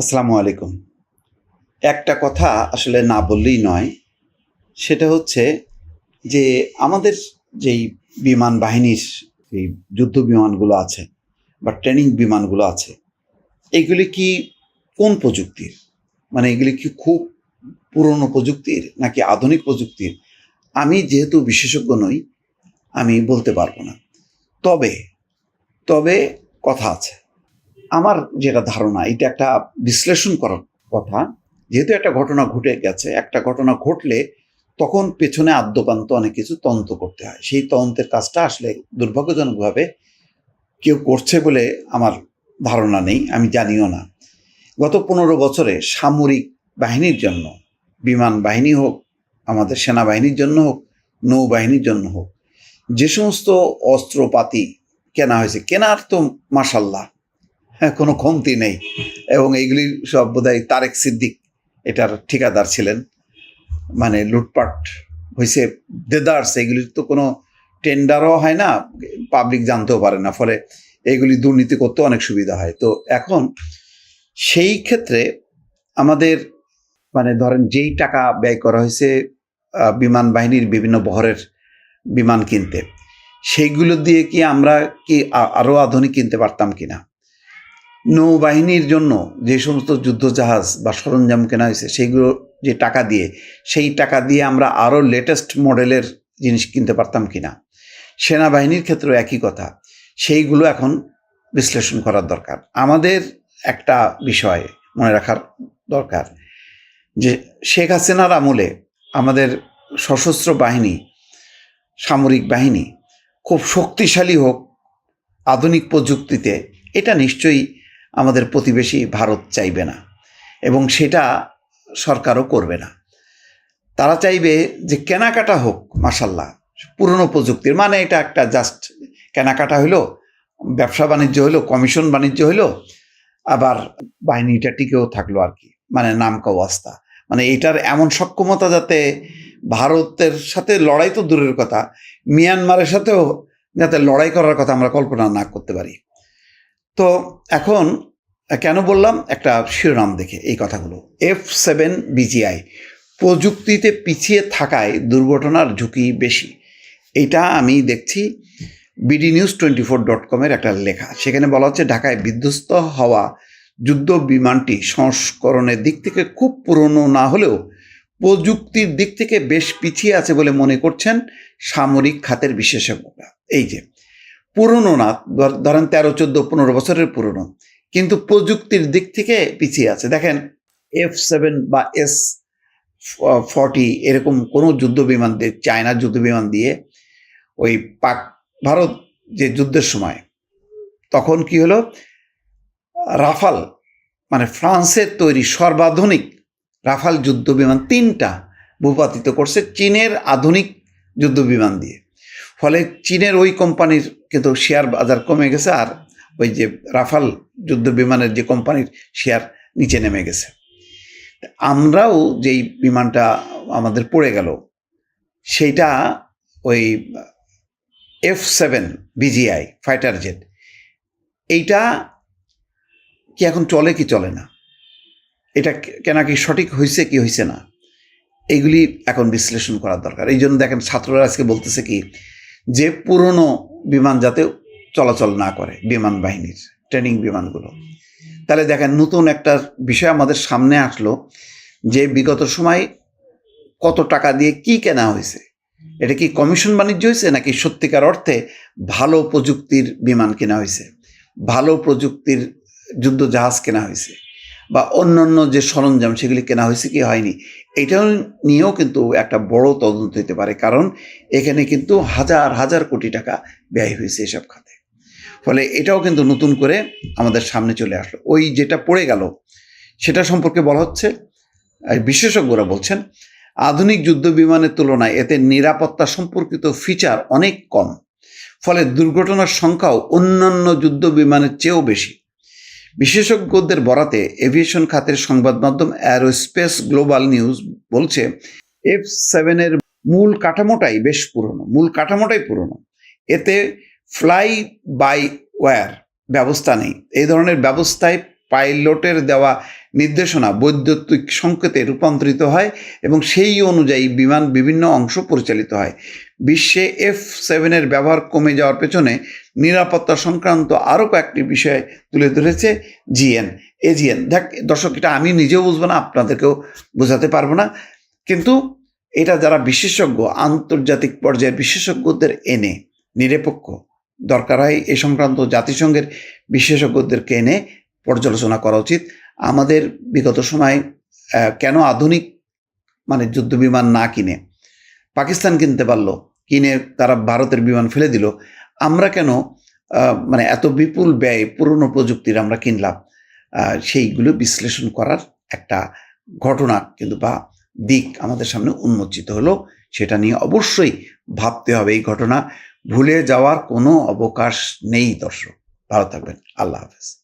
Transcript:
আসসালামু আলাইকুম। একটা কথা আসলে না বললেই নয়, সেটা হচ্ছে যে আমাদের যেই বিমান বাহিনীর এই যুদ্ধ বিমানগুলো আছে বা ট্রেনিং বিমানগুলো আছে, এগুলি কি কোন প্রযুক্তির? মানে এগুলি কি খুব পুরনো প্রযুক্তির নাকি আধুনিক প্রযুক্তির? আমি যেহেতু বিশেষজ্ঞ নই, আমি বলতে পারব না। তবে তবে কথা আছে। আমার যেটা ধারণা, এটা একটা বিশ্লেষণ করার কথা। যেহেতু একটা ঘটনা ঘটে গেছে, একটা ঘটনা ঘটলে তখন পেছনে আদ্যপান্ত অনেক কিছু তদন্ত করতে হয়। সেই তদন্তের কাজটা আসলে দুর্ভাগ্যজনকভাবে কেউ করছে বলে আমার ধারণা নেই, আমি জানিও না। গত পনেরো বছরে সামরিক বাহিনীর জন্য, বিমান বাহিনী হোক, আমাদের সেনাবাহিনীর জন্য হোক, নৌবাহিনীর জন্য হোক, যে সমস্ত অস্ত্রপাতি কেনা হয়েছে, কেনার তো মাসাল্লাহ কোনো কমতি নেই। এবং এইগুলি সব বোধহয় তারেক সিদ্দিক এটার ঠিকাদার ছিলেন। মানে লুটপাট হয়েছে দেদার্স এগুলির তো কোনো টেন্ডারও হয় না, পাবলিক জানতেও পারে না। ফলে এইগুলি দুর্নীতি করতে অনেক সুবিধা হয়। তো এখন সেই ক্ষেত্রে আমাদের মানে ধরেন যেই টাকা ব্যয় করা হয়েছে বিমান বাহিনীর বিভিন্ন বহরের বিমান কিনতে, সেইগুলো দিয়ে কি আমরা কি আরও আধুনিক কিনতে পারতাম কিনা? নৌবাহিনীর জন্য যে সমস্ত যুদ্ধজাহাজ বা সরঞ্জাম কেনা হয়েছে সেইগুলো যে টাকা দিয়ে, সেই টাকা দিয়ে আমরা আরও লেটেস্ট মডেলের জিনিস কিনতে পারতাম কিনা। সেনাবাহিনীর ক্ষেত্রেও একই কথা। সেইগুলো এখন বিশ্লেষণ করার দরকার। আমাদের একটা বিষয় মনে রাখার দরকার যে, শেখ হাসিনার আমলে আমাদের সশস্ত্র বাহিনী, সামরিক বাহিনী খুব শক্তিশালী হোক আধুনিক প্রযুক্তিতে, এটা নিশ্চয়ই আমাদের প্রতিবেশী ভারত চাইবে না এবং সেটা সরকারও করবে না। তারা চাইবে যে কেনাকাটা হোক মাসাল্লাহ পুরনো প্রযুক্তির মানে এটা একটা জাস্ট কেনাকাটা হইল, ব্যবসা বাণিজ্য হইল, কমিশন বাণিজ্য হইল, আবার বাহিনীটা টিকেও থাকল আর কি মানে নামকা অবস্থা মানে এটার এমন সক্ষমতা যাতে ভারতের সাথে লড়াই তো দূরের কথা, মিয়ানমারের সাথেও যাতে লড়াই করার কথা আমরা কল্পনা না করতে পারি। তো এখন কেন বললাম? একটা শিরোনাম দেখে এই কথাগুলো। এফ সেভেন বিজিআই প্রযুক্তিতে পিছিয়ে থাকায় দুর্ঘটনার ঝুঁকি বেশি। এটা আমি দেখছি BD news twenty four dot কমের একটা লেখা। সেখানে বলা হচ্ছে, ঢাকায় বিধ্বস্ত হওয়া যুদ্ধ বিমানটি সংস্করণের দিক থেকে খুব পুরনো না হলেও প্রযুক্তির দিক থেকে বেশ পিছিয়ে আছে বলে মনে করছেন সামরিক খাতের বিশেষজ্ঞরা। এই যে, পুরনো না, ধর- ধরেন তেরো, চোদ্দ, পনেরো বছরের পুরনো। কিন্তু প্রযুক্তির দিক থেকে পিছিয়ে আছে। দেখেন এফ সেভেন বা এস ফর্টি এরকম কোনো যুদ্ধ বিমান দিয়ে চায়নার যুদ্ধ বিমান দিয়ে ওই পাক, ভারত যে যুদ্ধের সময়, তখন কি হলো? রাফাল মানে ফ্রান্সের তৈরি সর্বাধুনিক রাফাল যুদ্ধ বিমান তিনটা ভূপাতিত করছে চীনের আধুনিক যুদ্ধ বিমান দিয়ে। ফলে চীনের ওই কোম্পানির কিন্তু শেয়ার বাজার কমে গেছে আর ওই যে রাফাল যুদ্ধ বিমানের যে কোম্পানির শেয়ার নিচে নেমে গেছে। আমরাও যেই বিমানটা আমাদের পড়ে গেল, সেইটা ওই F seven BGI fighter jet এইটা কি এখন চলে কি চলে না? এটা কেনা কি সঠিক হয়েছে কি হয়েছে না? এইগুলি এখন বিশ্লেষণ করার দরকার। এই জন্য দেখেন ছাত্ররা আজকে বলতেছে কি, যে পুরনো বিমান যাতে চলাচল না করে বিমান বাহিনীর, ট্রেনিং বিমানগুলো। তাহলে দেখেন নতুন একটা বিষয় আমাদের সামনে আসলো যে বিগত সময় কত টাকা দিয়ে কি কেনা হয়েছে? এটা কি কমিশন বাণিজ্য হয়েছে নাকি সত্যিকার অর্থে ভালো প্রযুক্তির বিমান কেনা হয়েছে? ভালো প্রযুক্তির যুদ্ধ জাহাজ কেনা হয়েছে বা অন্যান্য যে সরঞ্জাম সেগুলি কেনা হয়েছে কি হয়নি? এটা নিয়েও কিন্তু একটা বড় তদন্ত হতে পারে, কারণ এখানে কিন্তু হাজার হাজার কোটি টাকা ব্যয় হয়েছে এসব খাতে। ফলে এটাও কিন্তু নতুন করে আমাদের সামনে চলে আসলো। ওই যেটা পড়ে গেল, সেটা সম্পর্কে বলা হচ্ছে বিশেষজ্ঞরা বলছেন, আধুনিক যুদ্ধ বিমানের তুলনায় এতে নিরাপত্তা সম্পর্কিত ফিচার অনেক কম, ফলে দুর্ঘটনার সংখ্যাও অন্যান্য যুদ্ধ বিমানের চেয়েও বেশি। বিশেষজ্ঞদের বরাতে এভিয়েশন খাতের সংবাদ মাধ্যম অ্যারোস্পেস গ্লোবাল নিউজ বলছে, এফ সেভেনের মূল কাঠামোটাই বেশ পুরনো, মূল কাঠামোটাই পুরনো। এতে ফ্লাই বাই ওয়্যার ব্যবস্থা নেই। এই ধরনের ব্যবস্থায় পাইলটের দেওয়া নির্দেশনা বৈদ্যুতিক সংকেতে রূপান্তরিত হয় এবং সেই অনুযায়ী বিমান বিভিন্ন অংশ পরিচালিত হয়। বিশ্বে এফ সেভেনের ব্যবহার কমে যাওয়ার পেছনে নিরাপত্তা সংক্রান্ত আরও কয়েকটি বিষয় তুলে ধরেছে জিএন এজিএন দেখ, দর্শক, এটা আমি নিজেও বুঝব না, আপনাদেরকেও বোঝাতে পারব না। কিন্তু এটা যারা বিশেষজ্ঞ, আন্তর্জাতিক পর্যায়ের বিশেষজ্ঞদের এনে, নিরপেক্ষ দরকার হয়। এ সংক্রান্ত জাতিসংঘের বিশেষজ্ঞদেরকে এনে পর্যালোচনা করা উচিত। আমাদের বিগত সময় কেন আধুনিক মানে যুদ্ধ বিমান না কিনে পাকিস্তান কিনতে পারল? কিনে তারা ভারতের বিমান ফেলে দিল। আমরা কেন মানে এত বিপুল ব্যয়, পুরনো প্রযুক্তির আমরা কিনলাম? সেইগুলো বিশ্লেষণ করার একটা ঘটনা কিন্তু বা দিক আমাদের সামনে উন্মোচিত হলো, সেটা নিয়ে অবশ্যই ভাবতে হবে এই ঘটনা। ভুলে যাওয়ার কোনো অবকাশ নেই দর্শক। ভালো থাকবেন। আল্লাহ হাফেজ।